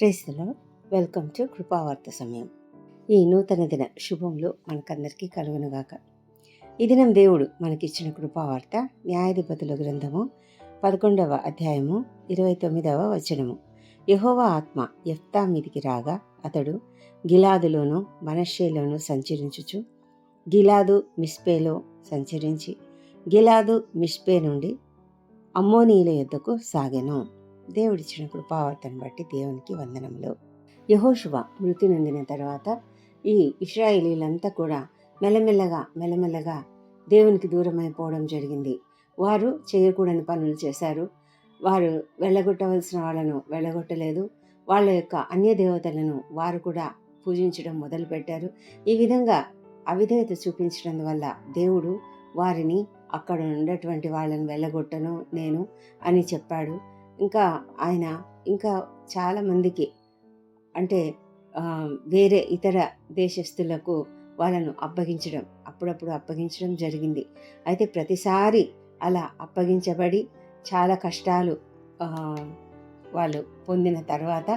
క్రైస్తలో welcome to కృపావార్త సమయం. ఈ నూతన దిన శుభంలో మనకందరికీ కలుగునుగాక. ఈ దినం దేవుడు మనకిచ్చిన కృపావార్త న్యాయాధిపతుల గ్రంథము పదకొండవ అధ్యాయము ఇరవై తొమ్మిదవ వచనము. యహోవా ఆత్మ ఎఫ్తా మీదికి రాగా అతడు గిలాదులోను మనషేలోను సంచరించుచు గిలాదు మిస్పేలో సంచరించి గిలాదు మిస్పే నుండి అమ్మోనీల యొద్దకు సాగెను. దేవుడిచ్చిన కృపావర్తను బట్టి దేవునికి వందనములు. యహోశువ మృతి నొందిన తర్వాత ఈ ఇస్రాయేలీలంతా కూడా మెల్లమెల్లగా మెల్లమెల్లగా దేవునికి దూరమైపోవడం జరిగింది. వారు చేయకూడని పనులు చేశారు. వారు వెళ్ళగొట్టవలసిన వాళ్ళను వెళ్ళగొట్టలేదు. వాళ్ళ యొక్క అన్య దేవతలను వారు కూడా పూజించడం మొదలుపెట్టారు. ఈ విధంగా అవిధేయత చూపించడం వల్ల దేవుడు వారిని అక్కడ ఉన్నటువంటి వాళ్ళని వెళ్ళగొట్టను నేను అని చెప్పాడు. ఇంకా ఆయన ఇంకా చాలామందికి అంటే వేరే ఇతర దేశస్తులకు వాళ్ళను అప్పగించడం అప్పుడప్పుడు అప్పగించడం జరిగింది. అయితే ప్రతిసారి అలా అప్పగించబడి చాలా కష్టాలు వాళ్ళు పొందిన తర్వాత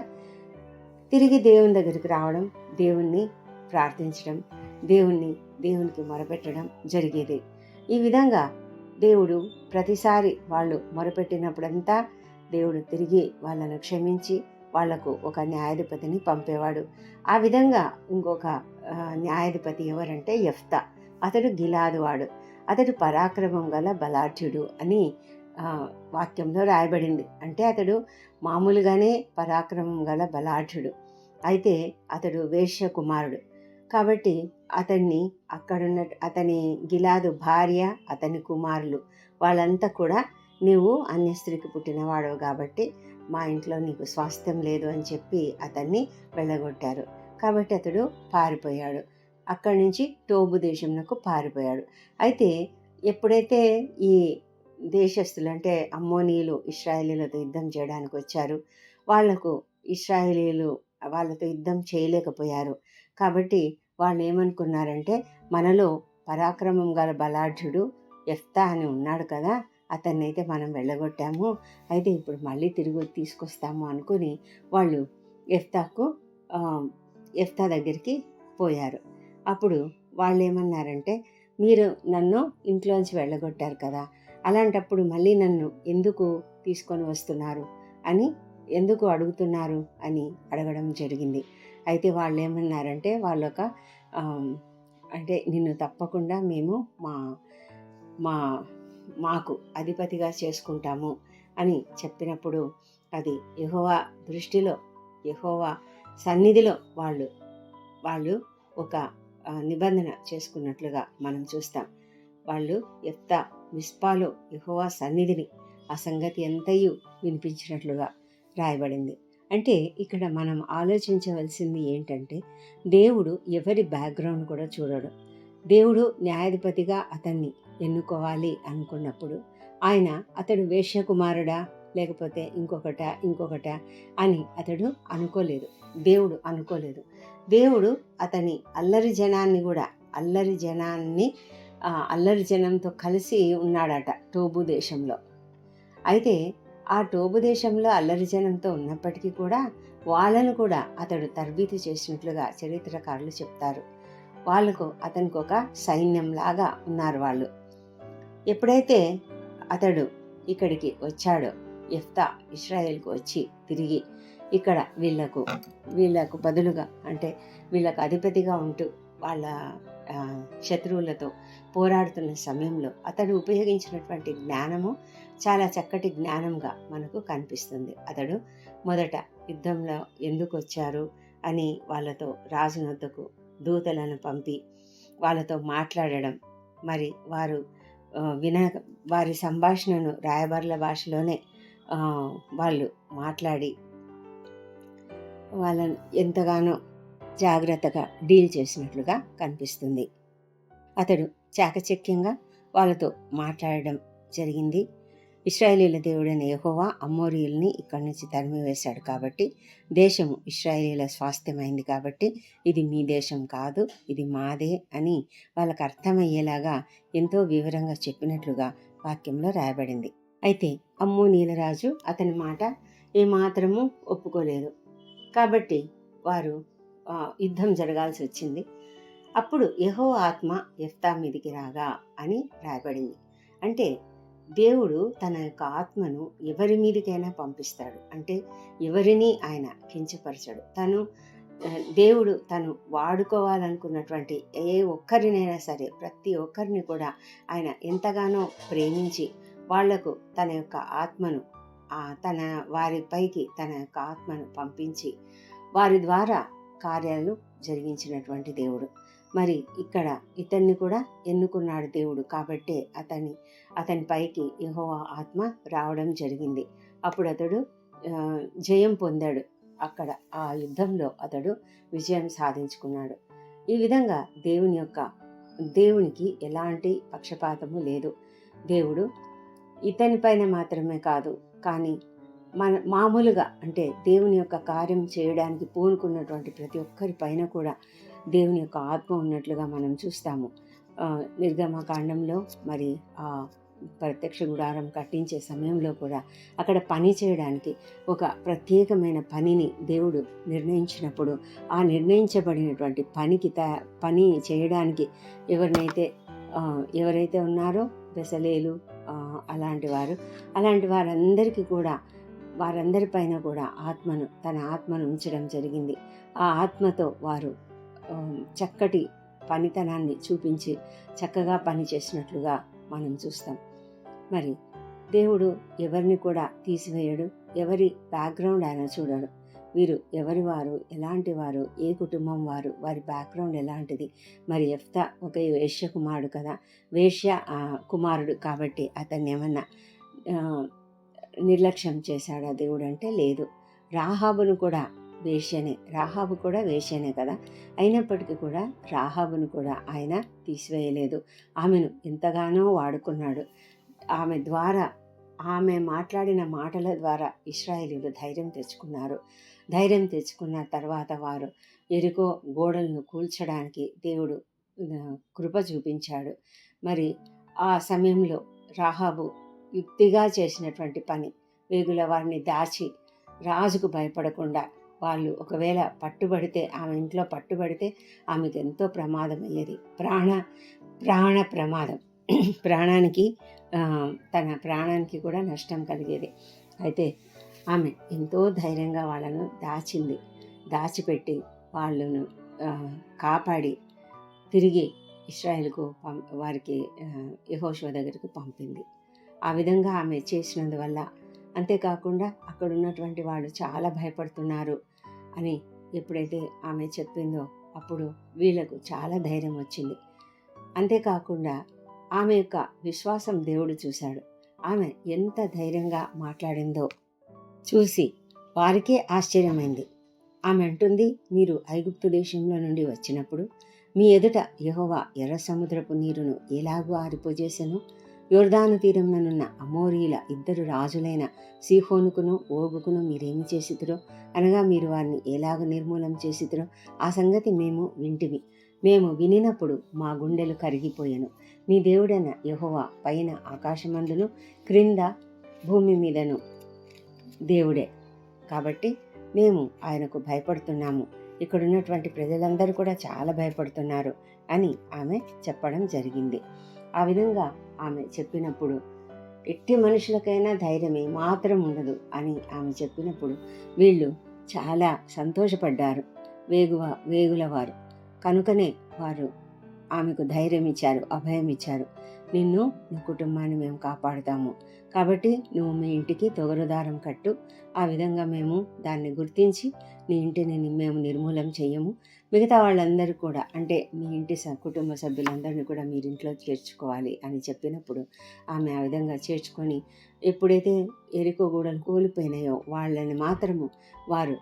తిరిగి దేవుని దగ్గరికి రావడం దేవుణ్ణి ప్రార్థించడం దేవుణ్ణి దేవునికి మొరపెట్టడం జరిగేది. ఈ విధంగా దేవుడు ప్రతిసారి వాళ్ళు మొరపెట్టినప్పుడంతా దేవుడు తిరిగి వాళ్ళను క్షమించి వాళ్ళకు ఒక న్యాయాధిపతిని పంపేవాడు. ఆ విధంగా ఇంకొక న్యాయాధిపతి ఎవరంటే ఎఫ్తా అతడు గిలాదువాడు అతడు పరాక్రమం గల బలాఢ్యుడు అని వాక్యంలో రాయబడింది. అంటే అతడు మామూలుగానే పరాక్రమం గల బలాఢ్యుడు. అయితే అతడు వేశ్య కుమారుడు కాబట్టి అతన్ని అక్కడున్న అతని గిలాదు భార్య అతని కుమారులు వాళ్ళంతా కూడా నీవు అన్య స్త్రీకి పుట్టినవాడవు కాబట్టి మా ఇంట్లో నీకు స్వాస్థ్యం లేదు అని చెప్పి అతన్ని వెళ్ళగొట్టారు. కాబట్టి అతడు పారిపోయాడు. అక్కడి నుంచి టోబు దేశంలో పారిపోయాడు. అయితే ఎప్పుడైతే ఈ దేశస్థులు అంటే అమ్మోనీయులు ఇస్రాయేలీలతో యుద్ధం చేయడానికి వచ్చారు వాళ్ళకు ఇస్రాయేలీలు వాళ్ళతో యుద్ధం చేయలేకపోయారు. కాబట్టి వాళ్ళు ఏమనుకున్నారంటే మనలో పరాక్రమం గల బలాఢ్యుడు ఎఫ్తా అని ఉన్నాడు కదా అతన్ని అయితే మనం వెళ్ళగొట్టాము. అయితే ఇప్పుడు మళ్ళీ తిరిగి తీసుకొస్తాము అనుకుని వాళ్ళు ఎఫ్తాకు ఎఫ్తా దగ్గరికి పోయారు. అప్పుడు వాళ్ళు ఏమన్నారంటే మీరు నన్ను ఇంట్లోంచి వెళ్ళగొట్టారు కదా అలాంటప్పుడు మళ్ళీ నన్ను ఎందుకు తీసుకొని వస్తున్నారు? అని ఎందుకు అడుగుతున్నారు? అని అడగడం జరిగింది. అయితే వాళ్ళు ఏమన్నారంటే వాళ్ళు ఒక అంటే నిన్ను తప్పకుండా మేము మా మా మాకు అధిపతిగా చేసుకుంటాము అని చెప్పినప్పుడు అది యహోవా దృష్టిలో యహోవా సన్నిధిలో వాళ్ళు వాళ్ళు ఒక నిబంధన చేసుకున్నట్లుగా మనం చూస్తాం. వాళ్ళు ఎత్త మిస్పాలో యహోవా సన్నిధిని ఆ సంగతి ఎంతయు వినిపించినట్లుగా రాయబడింది. అంటే ఇక్కడ మనం ఆలోచించవలసింది ఏంటంటే దేవుడు ఎవరి బ్యాక్గ్రౌండ్ కూడా చూడడు. దేవుడు న్యాయాధిపతిగా అతన్ని ఎన్నుకోవాలి అనుకున్నప్పుడు ఆయన అతడు వేశ్యకుమారుడా లేకపోతే ఇంకొకట ఇంకొకట అని అతడు అనుకోలేదు. దేవుడు అనుకోలేదు. దేవుడు అతని అల్లరి జనాన్ని కూడా అల్లరి జనాన్ని అల్లరి జనంతో కలిసి ఉన్నాడట టోబు దేశంలో. అయితే ఆ టోబు దేశంలో అల్లరి జనంతో ఉన్నప్పటికీ కూడా వాళ్ళను కూడా అతడు తరబీతి చేసినట్లుగా చరిత్రకారులు చెప్తారు. వాళ్ళకు అతనికి ఒక సైన్యంలాగా ఉన్నారు వాళ్ళు. ఎప్పుడైతే అతడు ఇక్కడికి వచ్చాడో ఎఫ్తా ఇస్రాయేల్కు వచ్చి తిరిగి ఇక్కడ వీళ్ళకు వీళ్ళకు బదులుగా అంటే వీళ్ళకు అధిపతిగా ఉంటూ వాళ్ళ శత్రువులతో పోరాడుతున్న సమయంలో అతడు ఉపయోగించినటువంటి జ్ఞానము చాలా చక్కటి జ్ఞానంగా మనకు కనిపిస్తుంది. అతడు మొదట యుద్ధంలో ఎందుకు వచ్చారు అని వాళ్ళతో రాజునొద్దకు దూతలను పంపి వాళ్ళతో మాట్లాడడం. మరి వారు విన వారి సంభాషణను రాయబారుల భాషలోనే వాళ్ళు మాట్లాడి వాళ్ళను ఎంతగానో జాగ్రత్తగా డీల్ చేసినట్లుగా కనిపిస్తుంది. అతడు చాకచక్యంగా వాళ్ళతో మాట్లాడడం జరిగింది. ఇస్రాయేలీల దేవుడైన యహోవా అమ్మోరియుల్ని ఇక్కడి నుంచి తరిమివేశాడు కాబట్టి దేశం ఇస్రాయేలీల స్వాస్థ్యమైంది కాబట్టి ఇది మీ దేశం కాదు ఇది మాదే అని వాళ్ళకు అర్థమయ్యేలాగా ఎంతో వివరంగా చెప్పినట్లుగా వాక్యంలో రాయబడింది. అయితే అమ్మో నీలరాజు అతని మాట ఏమాత్రము ఒప్పుకోలేదు. కాబట్టి వారు యుద్ధం జరగాల్సి వచ్చింది. అప్పుడు యహో ఆత్మ ఎఫ్తా మీదికి రాగా అని రాయబడింది. అంటే దేవుడు తన యొక్క ఆత్మను ఎవరి మీదకైనా పంపిస్తాడు. అంటే ఎవరిని ఆయన కించపరచడు. తను దేవుడు తను వాడుకోవాలనుకున్నటువంటి ఏ ఒక్కరినైనా సరే ప్రతి ఒక్కరిని కూడా ఆయన ఎంతగానో ప్రేమించి వాళ్ళకు తన యొక్క ఆత్మను తన వారిపైకి తన యొక్క ఆత్మను పంపించి వారి ద్వారా కార్యాలను జరిగించినటువంటి దేవుడు. మరి ఇక్కడ ఇతన్ని కూడా ఎన్నుకున్నాడు దేవుడు కాబట్టే అతన్ని అతనిపైకి యహోవా ఆత్మ రావడం జరిగింది. అప్పుడు అతడు జయం పొందాడు. అక్కడ ఆ యుద్ధంలో అతడు విజయం సాధించుకున్నాడు. ఈ విధంగా దేవుని యొక్క దేవునికి ఎలాంటి పక్షపాతము లేదు. దేవుడు ఇతనిపైన మాత్రమే కాదు కానీ మన మామూలుగా అంటే దేవుని యొక్క కార్యం చేయడానికి పూనుకున్నటువంటి ప్రతి ఒక్కరి పైన కూడా దేవుని యొక్క ఆత్మ ఉన్నట్లుగా మనం చూస్తాము. నిర్గమకాండంలో మరి ఆ ప్రత్యక్ష గుడారం కట్టించే సమయంలో కూడా అక్కడ పని చేయడానికి ఒక ప్రత్యేకమైన పనిని దేవుడు నిర్ణయించినప్పుడు ఆ నిర్ణయించబడినటువంటి పనికి త పని చేయడానికి ఎవరినైతే ఎవరైతే ఉన్నారో పెసలేలు అలాంటి వారు అలాంటి వారందరికీ కూడా వారందరిపైన కూడా ఆత్మను తన ఆత్మను ఉంచడం జరిగింది. ఆ ఆత్మతో వారు చక్కటి పనితనాన్ని చూపించి చక్కగా పని చేసినట్లుగా మనం చూస్తాం. మరి దేవుడు ఎవరిని కూడా తీసివేయడు. ఎవరి బ్యాక్గ్రౌండ్ అయినా చూడడు. వీరు ఎవరి వారు ఎలాంటి వారు ఏ కుటుంబం వారు వారి బ్యాక్గ్రౌండ్ ఎలాంటిది? మరి ఎఫ్తా ఒక వేశ్య కుమారుడు కదా. వేశ్య కుమారుడు కాబట్టి అతన్ని ఏమన్నా నిర్లక్ష్యం చేశాడా దేవుడు అంటే లేదు. రాహాబును కూడా వేష్యనే రాహాబు కూడా వేష్యనే కదా. అయినప్పటికీ కూడా రాహాబును కూడా ఆయన తీసివేయలేదు. ఆమెను ఎంతగానో వాడుకున్నాడు. ఆమె ద్వారా ఆమె మాట్లాడిన మాటల ద్వారా ఇస్రాయేలీలు ధైర్యం తెచ్చుకున్నారు. ధైర్యం తెచ్చుకున్న తర్వాత వారు ఎరుకో గోడలను కూల్చడానికి దేవుడు కృప చూపించాడు. మరి ఆ సమయంలో రాహాబు యుక్తిగా చేసినటువంటి పని వేగుల వారిని దాచి రాజుకు భయపడకుండా వాళ్ళు ఒకవేళ పట్టుబడితే ఆమె ఇంట్లో పట్టుబడితే ఆమెకు ఎంతో ప్రమాదం అయ్యేది ప్రాణ ప్రాణ ప్రమాదం. ప్రాణానికి తన ప్రాణానికి కూడా నష్టం కలిగేది. అయితే ఆమె ఎంతో ధైర్యంగా వాళ్ళను దాచింది. దాచిపెట్టి వాళ్ళను కాపాడి తిరిగి ఇస్రాయేల్కు పం వారికి యహోషువ దగ్గరికి పంపింది. ఆ విధంగా ఆమె చేసినందువల్ల అంతేకాకుండా అక్కడ ఉన్నటువంటి వాళ్ళు చాలా భయపడుతున్నారు అని ఎప్పుడైతే ఆమె చెప్పిందో అప్పుడు వీళ్ళకు చాలా ధైర్యం వచ్చింది. అంతేకాకుండా ఆమె యొక్క విశ్వాసం దేవుడు చూశాడు. ఆమె ఎంత ధైర్యంగా మాట్లాడిందో చూసి వారికే ఆశ్చర్యమైంది. ఆమె అంటుంది మీరు ఐగుప్తు దేశంలో నుండి వచ్చినప్పుడు మీ ఎదుట యహోవా ఎర్ర సముద్రపు నీరును ఎలాగూ ఆరిపోజేసెను? యోర్దాను తీరంలోనున్న అమోరీల ఇద్దరు రాజులైన సీహోనుకును ఓగుకును మీరేమి చేసితురో? అనగా మీరు వారిని ఎలాగ నిర్మూలం చేసితురో? ఆ సంగతి మేము వింటివి మేము వినినప్పుడు మా గుండెలు కరిగిపోయాను. మీ దేవుడైన యహోవా పైన ఆకాశమందును క్రింద భూమి మీదను దేవుడే. కాబట్టి మేము ఆయనకు భయపడుతున్నాము. ఇక్కడ ఉన్నటువంటి ప్రజలందరూ కూడా చాలా భయపడుతున్నారు అని ఆమె చెప్పడం జరిగింది. ఆ విధంగా ఆమె చెప్పినప్పుడు ఎట్టి మనుషులకైనా ధైర్యం మాత్రం ఉండదు అని ఆమె చెప్పినప్పుడు వీళ్ళు చాలా సంతోషపడ్డారు. వేగువ వేగుల వారు కనుకనే వారు ఆమెకు ధైర్యం ఇచ్చారు అభయం ఇచ్చారు. నిన్ను నీ కుటుంబాన్ని మేము కాపాడుతాము. కాబట్టి నువ్వు మీ ఇంటికి తొగరుదారం కట్టు. ఆ విధంగా మేము దాన్ని గుర్తించి నీ ఇంటిని మేము నిర్మూలం చేయము మిగతా వాళ్ళందరూ కూడా అంటే మీ ఇంటి స- కుటుంబ సభ్యులందరినీ కూడా మీరు ఇంట్లో చేర్చుకోవాలి అని చెప్పినప్పుడు ఆమె ఆ విధంగా చేర్చుకొని ఎప్పుడైతే ఎరుకో గూడలు కోల్పోయినాయో వాళ్ళని మాత్రము వారు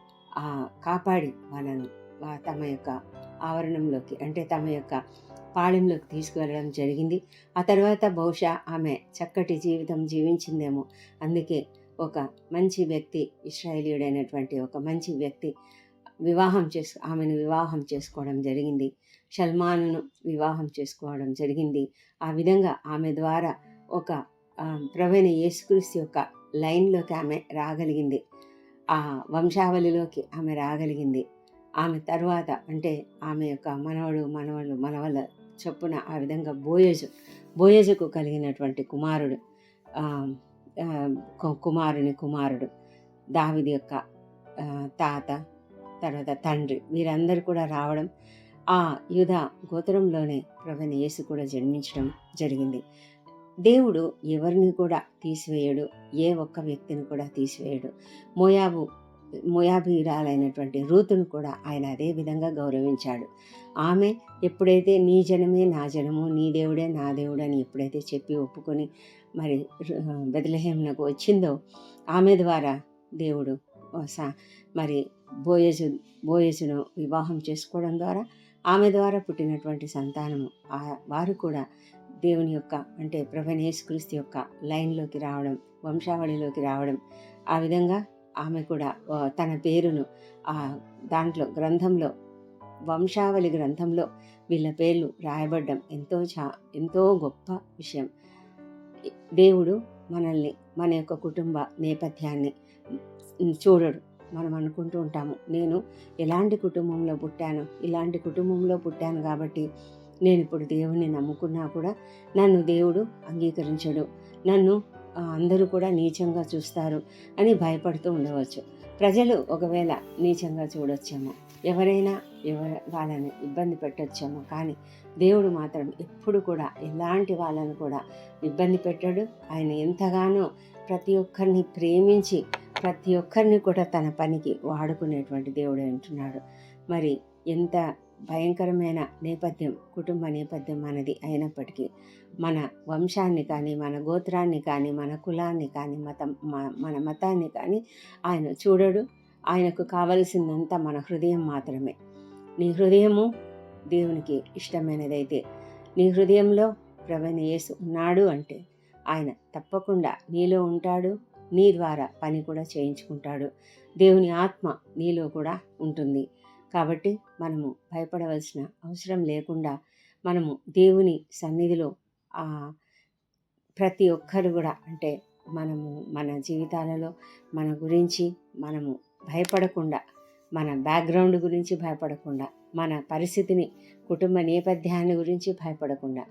కాపాడి వాళ్ళను తమ యొక్క ఆవరణంలోకి అంటే తమ యొక్క పాళెంలోకి తీసుకువెళ్ళడం జరిగింది. ఆ తర్వాత బహుశా ఆమె చక్కటి జీవితం జీవించిందేమో. అందుకే ఒక మంచి వ్యక్తి ఇస్రాయేలీయుడైనటువంటి ఒక మంచి వ్యక్తి వివాహం చేసు ఆమెను వివాహం చేసుకోవడం జరిగింది. సల్మాన్ను వివాహం చేసుకోవడం జరిగింది. ఆ విధంగా ఆమె ద్వారా ఒక ప్రవీణ యేసుక్రీస్తు యొక్క లైన్లోకి ఆమె రాగలిగింది. ఆ వంశావళిలోకి ఆమె రాగలిగింది. ఆమె తర్వాత అంటే ఆమె యొక్క మనవడు మనవలు మనవల చొప్పున ఆ విధంగా బోయజు బోయజుకు కలిగినటువంటి కుమారుడు కు- కుమారుని కుమారుడు దావిది యొక్క తాత తర్వాత తండ్రి వీరందరూ కూడా రావడం ఆ యుధ గోత్రంలోనే ప్రభుని యేసు కూడా జన్మించడం జరిగింది. దేవుడు ఎవరిని కూడా తీసివేయడు ఏ ఒక్క వ్యక్తిని కూడా తీసివేయడు. మోయాబు మోయాబీరాలైనటువంటి రూతును కూడా ఆయన అదే విధంగా గౌరవించాడు. ఆమె ఎప్పుడైతే నీ జనమే నా జనము నీ దేవుడే నా దేవుడు అని ఎప్పుడైతే చెప్పి ఒప్పుకొని మరి బెదలహేమునకు వచ్చిందో ఆమె ద్వారా దేవుడు స- మరి బోయజు బోయజును వివాహం చేసుకోవడం ద్వారా ఆమె ద్వారా పుట్టినటువంటి సంతానము ఆ- వారు కూడా దేవుని యొక్క అంటే ప్రభనేసుక్రీస్తు యొక్క లైన్లోకి రావడం వంశావళిలోకి రావడం ఆ విధంగా ఆమె కూడా తన పేరును ఆ దాంట్లో గ్రంథంలో వంశావళి గ్రంథంలో వీళ్ళ పేర్లు రాయబడ్డం ఎంతో చా ఎంతో గొప్ప విషయం. దేవుడు మనల్ని మన యొక్క కుటుంబ నేపథ్యాన్ని చూడడు. మనం అనుకుంటూ ఉంటాము నేను ఎలాంటి కుటుంబంలో పుట్టాను ఇలాంటి కుటుంబంలో పుట్టాను కాబట్టి నేను ఇప్పుడు దేవుణ్ణి నమ్ముకున్నా కూడా నన్ను దేవుడు అంగీకరించడు. నన్ను అందరూ కూడా నీచంగా చూస్తారు అని భయపడుతూ ఉండవచ్చు. ప్రజలు ఒకవేళ నీచంగా చూడొచ్చేమో ఎవరైనా ఎవరి వాళ్ళని ఇబ్బంది పెట్టొచ్చేమో కానీ దేవుడు మాత్రం ఎప్పుడు కూడా ఎలాంటి వాళ్ళని కూడా ఇబ్బంది పెట్టడు. ఆయన ఎంతగానో ప్రతి ఒక్కరిని ప్రేమించి ప్రతి ఒక్కరిని కూడా తన పనికి వాడుకునేటువంటి దేవుడు అంటున్నాడు. మరి ఎంత భయంకరమైన నేపథ్యం కుటుంబ నేపథ్యం మనది అయినప్పటికీ మన వంశాన్ని కానీ మన గోత్రాన్ని కానీ మన కులాన్ని కానీ మతం మన మతాన్ని కానీ ఆయన చూడడు. ఆయనకు కావలసిందంతా మన హృదయం మాత్రమే. నీ హృదయము దేవునికి ఇష్టమైనదైతే నీ హృదయంలో ప్రవీణ యేసు ఉన్నాడు అంటే ఆయన తప్పకుండా నీలో ఉంటాడు. నీ ద్వారా పని కూడా చేయించుకుంటాడు. దేవుని ఆత్మ నీలో కూడా ఉంటుంది. కాబట్టి మనము భయపడవలసిన అవసరం లేకుండా మనము దేవుని సన్నిధిలో ప్రతి ఒక్కరు కూడా అంటే మనము మన జీవితాలలో మన గురించి మనము భయపడకుండా మన బ్యాక్గ్రౌండ్ గురించి భయపడకుండా మన పరిస్థితిని కుటుంబ నేపథ్యాన్ని గురించి భయపడకుండా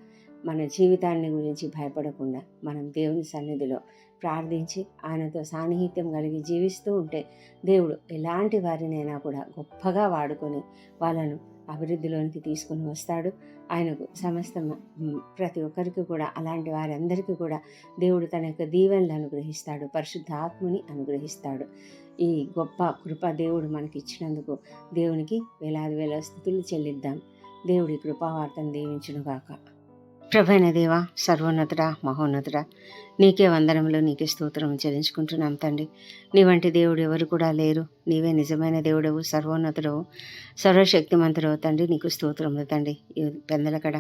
మన జీవితాన్ని గురించి భయపడకుండా మనం దేవుని సన్నిధిలో ప్రార్థించి ఆయనతో సాన్నిహిత్యం కలిగి జీవిస్తూ ఉంటే దేవుడు ఎలాంటి వారినైనా కూడా గొప్పగా వాడుకొని వాళ్ళను అభివృద్ధిలోనికి తీసుకుని వస్తాడు. ఆయనకు సమస్త ప్రతి ఒక్కరికి కూడా అలాంటి వారందరికీ కూడా దేవుడు తన యొక్క దీవెనలు అనుగ్రహిస్తాడు. పరిశుద్ధ ఆత్మని అనుగ్రహిస్తాడు. ఈ గొప్ప కృప దేవుడు మనకి ఇచ్చినందుకు దేవునికి వేలాది వేల స్థుతులు చెల్లిద్దాం. దేవుడి కృపావార్తను దీవించునుగాక. ప్రభైన దేవ సర్వోన్నతుడ మహోన్నతుడ నీకే వందనములు నీకే స్తోత్రం చెల్లించుకుంటున్నాం తండ్రి. నీ వంటి దేవుడు ఎవరు కూడా లేరు. నీవే నిజమైన దేవుడవు సర్వోన్నతుడవు సర్వశక్తిమంతుడవు తండ్రి. నీకు స్తోత్రములు తండ్రి. ఈ పెందలకడ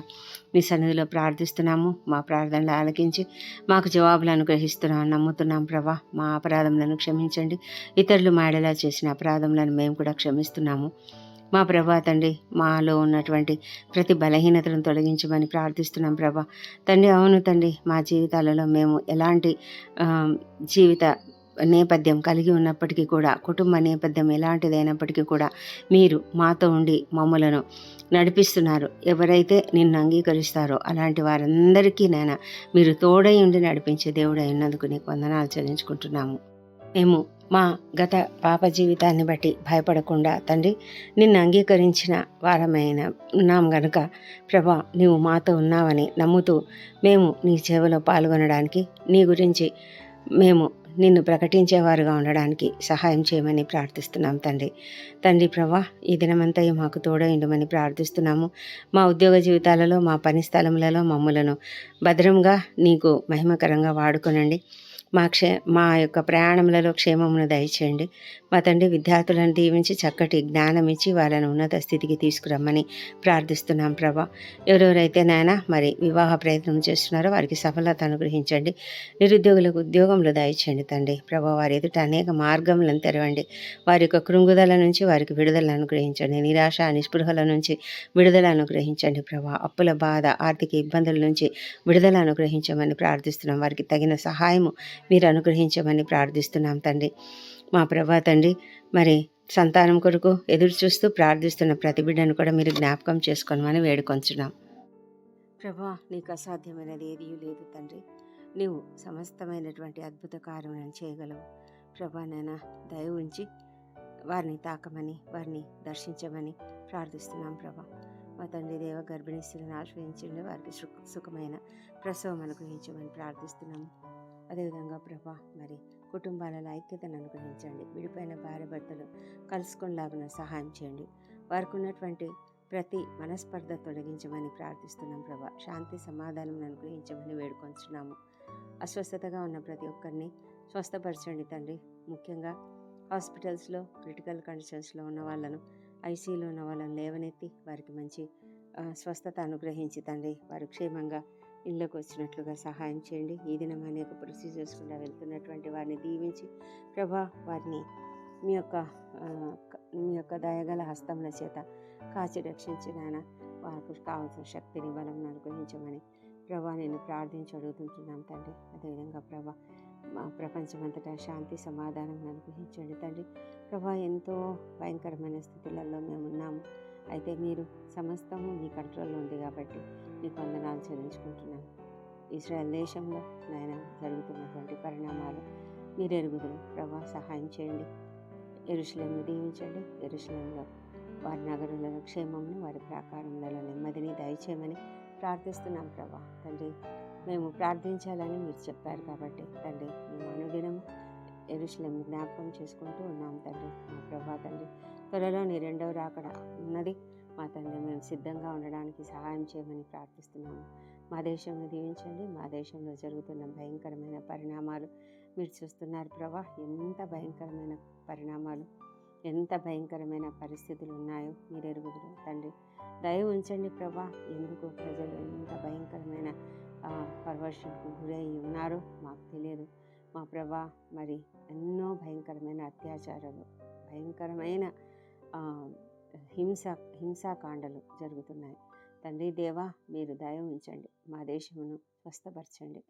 మీ సన్నిధిలో ప్రార్థిస్తున్నాము. మా ప్రార్థనలు ఆలకించి మాకు జవాబులు అనుగ్రహిస్తున్నాం. నమ్ముతున్నాం ప్రభా మా అపరాధములను క్షమించండి. ఇతరులు మాడేలా చేసిన అపరాధములను మేము కూడా క్షమిస్తున్నాము. మా ప్రభా తండ్రి మాలో ఉన్నటువంటి ప్రతి బలహీనతను తొలగించమని ప్రార్థిస్తున్నాం ప్రభా. తండ్రి అవును తండ్రి మా జీవితాలలో మేము ఎలాంటి జీవిత నేపథ్యం కలిగి ఉన్నప్పటికీ కూడా కుటుంబ నేపథ్యం ఎలాంటిదైనప్పటికీ కూడా మీరు మాతో ఉండి మమ్మలను నడిపిస్తున్నారు. ఎవరైతే నిన్ను అంగీకరిస్తారో అలాంటి వారందరికీ నైనా మీరు తోడై ఉండి నడిపించే దేవుడు అయినందుకు నీకు వందనాలు చెల్లించుకుంటున్నాము. మేము మా గత పాప జీవితాన్ని బట్టి భయపడకుండా తండ్రి నిన్ను అంగీకరించిన వారమైన ఉన్నాం గనుక ప్రభా నీవు మాతో ఉన్నావని నమ్ముతూ మేము నీ సేవలో పాల్గొనడానికి నీ గురించి మేము నిన్ను ప్రకటించేవారుగా ఉండడానికి సహాయం చేయమని ప్రార్థిస్తున్నాం తండ్రి. తండ్రి ప్రభా ఈ దినమంతా మాకు తోడైండమని ప్రార్థిస్తున్నాము. మా ఉద్యోగ జీవితాలలో మా పని స్థలములలో మమ్మలను భద్రంగా నీకు మహిమకరంగా వాడుకొనండి. మా క్షే మా యొక్క ప్రయాణములలో క్షేమమును దయచేయండి. మా తండ్రి విద్యార్థులను దీవించి చక్కటి జ్ఞానం ఇచ్చి వాళ్ళను ఉన్నత స్థితికి తీసుకురమ్మని ప్రార్థిస్తున్నాం ప్రభా. ఎవరెవరైతే నాయన మరి వివాహ ప్రయత్నం చేస్తున్నారో వారికి సఫలత అనుగ్రహించండి. నిరుద్యోగులకు ఉద్యోగంలో దయచేయండి తండ్రి. ప్రభా వారి ఎదుట అనేక మార్గములను తెరవండి. వారి యొక్క కృంగుదల నుంచి వారికి విడుదల అనుగ్రహించండి. నిరాశ నిస్పృహల నుంచి విడుదల అనుగ్రహించండి ప్రభా. అప్పుల బాధ ఆర్థిక ఇబ్బందుల నుంచి విడుదల అనుగ్రహించమని ప్రార్థిస్తున్నాం. వారికి తగిన సహాయము మీరు అనుగ్రహించమని ప్రార్థిస్తున్నాం తండ్రి. మా ప్రభా తండ్రి మరి సంతానం కొరకు ఎదురు చూస్తూ ప్రార్థిస్తున్న ప్రతి బిడ్డను కూడా మీరు జ్ఞాపకం చేసుకోమని వేడుకొంచున్నాం. ప్రభా నీకు అసాధ్యమైనది ఏదీ లేదు తండ్రి. నీవు సమస్తమైనటువంటి అద్భుత కార్యం చేయగలవు. ప్రభా నాయన దయ ఉంచి వారిని తాకమని వారిని దర్శించమని ప్రార్థిస్తున్నాం ప్రభా. మా తండ్రి దేవ గర్భిణీ స్త్రీలను ఆశ్రయించండి వారికి సుఖ సుఖమైన ప్రసవం అనుగ్రహించమని ప్రార్థిస్తున్నాము. అదేవిధంగా ప్రభా మరి కుటుంబాలలో ఐక్యతను అనుగ్రహించండి. విడిపోయిన భార్య భర్తలు కలుసుకునేలాగిన సహాయం చేయండి. వారికి ఉన్నటువంటి ప్రతి మనస్పర్ధ తొలగించమని ప్రార్థిస్తున్నాం ప్రభా. శాంతి సమాధానం అనుగ్రహించమని వేడుకొంచున్నాము. అస్వస్థతగా ఉన్న ప్రతి ఒక్కరిని స్వస్థపరచండి తండ్రి. ముఖ్యంగా హాస్పిటల్స్లో క్రిటికల్ కండిషన్స్లో ఉన్న వాళ్ళను ఐసీలో ఉన్న వాళ్ళని లేవనెత్తి వారికి మంచి స్వస్థత అనుగ్రహించి తండ్రి వారు క్షేమంగా ఇళ్ళకు వచ్చినట్లుగా సహాయం చేయండి. ఈ దినం అనేక ప్రొసీజర్స్ కూడా వెళ్తున్నటువంటి వారిని దీవించి ప్రభా వారిని మీ యొక్క మీ యొక్క దయగల హస్తముల చేత కాచి రక్షించి నాయన వారికి కావాల్సిన శక్తిని బలం అనుగ్రహించమని ప్రభా నేను ప్రార్థించి అడుగుతుంటున్నాను తండ్రి. అదేవిధంగా ప్రభా మా ప్రపంచమంతటా శాంతి సమాధానం అనుగ్రహించండి తండ్రి. ప్రభా ఎంతో భయంకరమైన స్థితులలో మేము ఉన్నాము అయితే మీరు సమస్తము మీ కంట్రోల్లో ఉంది కాబట్టి నీకు వందనాలు చెల్లించుకుంటున్నాను. ఇస్రాయల్ దేశంలో నాయన జరుగుతున్నటువంటి పరిణామాలు మీరు ఎరుగుదురు. ప్రభా సహాయం చేయండి. ఎరుశలంను దీవించండి. ఎరుశలంలో వారి నగరంలో క్షేమమును వారి ప్రాకారంలో నెమ్మదిని దయచేయమని ప్రార్థిస్తున్నాం ప్రభా. తండ్రి మేము ప్రార్థించాలని మీరు చెప్పారు కాబట్టి తండ్రి మేము అనుదినము ఎరుశలం జ్ఞాపకం చేసుకుంటూ ఉన్నాం తండ్రి. మా ప్రభా తండ్రి త్వరలో నీ రెండవ రాకడ ఉన్నది. మా తండ్రి మేము సిద్ధంగా ఉండడానికి సహాయం చేయమని ప్రార్థిస్తున్నాము. మా దేశంలో దీవించండి. మా దేశంలో జరుగుతున్న భయంకరమైన పరిణామాలు మీరు చూస్తున్నారు ప్రభా. ఎంత భయంకరమైన పరిణామాలు ఎంత భయంకరమైన పరిస్థితులు ఉన్నాయో మీరు ఎరుగుదురు. తండ్రి దయ ఉంచండి ప్రభా. ఎందుకు ప్రజలు ఎంత భయంకరమైన పర్వర్షన్కు గురై ఉన్నారో మాకు తెలియదు. మా ప్రభా మరి ఎన్నో భయంకరమైన అత్యాచారాలు భయంకరమైన హింస హింసాకాండలు జరుగుతున్నాయి. తండ్రి దేవా మీరు దయ ఉంచండి. మా దేశమును స్వస్థపరచండి.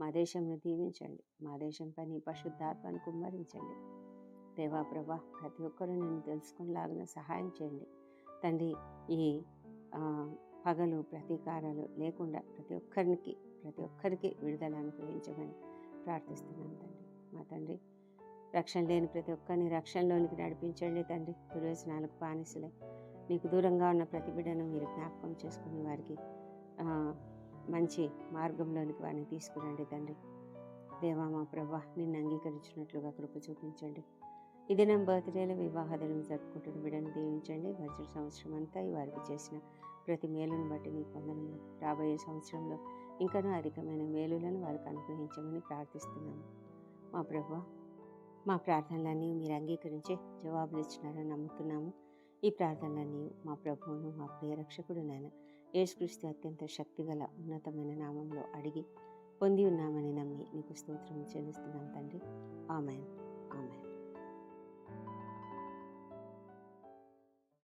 మా దేశంను దీవించండి. మా దేశంపై నీ పరిశుద్ధాత్మను కుమ్మరించండి. దేవా ప్రభా ప్రతి ఒక్కరూ నేను తెలుసుకునేలాగిన సహాయం చేయండి. తండ్రి ఈ పగలు ప్రతీకారాలు లేకుండా ప్రతి ఒక్కరికి ప్రతి ఒక్కరికి విడుదల అనుగ్రహించమని ప్రార్థిస్తున్నాను తండ్రి. మా తండ్రి రక్షణ లేని ప్రతి ఒక్కరిని రక్షణలోనికి నడిపించండి తండ్రి. దుర్వ్యసనాలకు బానిసలే. నీకు దూరంగా ఉన్న ప్రతి బిడ్డను మీరు జ్ఞాపకం చేసుకుని వారికి మంచి మార్గంలోనికి వారిని తీసుకురండి తండ్రి. దేవా మా ప్రభా నిన్ను అంగీకరించినట్లుగా కృప చూపించండి. ఇది నా బర్త్డేలో వివాహ దినం జరుపుకుంటున్న బిడ్డను దీవించండి. గడిచిన సంవత్సరం అంతా ఈ వారికి చేసిన ప్రతి మేలును బట్టి నీ పొందనము. రాబోయే సంవత్సరంలో ఇంకనూ అధికమైన మేలులను వారికి అనుగ్రహించమని ప్రార్థిస్తున్నాము. మా ప్రభా మా ప్రార్థనలన్నీ మీరు అంగీకరించే జవాబులు ఇచ్చినారని నమ్ముతున్నాము. ఈ ప్రార్థనలన్నీ మా ప్రభువును మా ప్రియ రక్షకుడు నాయన యేసుక్రీస్తు అత్యంత శక్తిగల ఉన్నతమైన నామంలో అడిగి పొంది ఉన్నామని నమ్మి నీకు స్తోత్రం చెల్లిస్తున్నాం తండ్రి. ఆమెన్. ఆమెన్.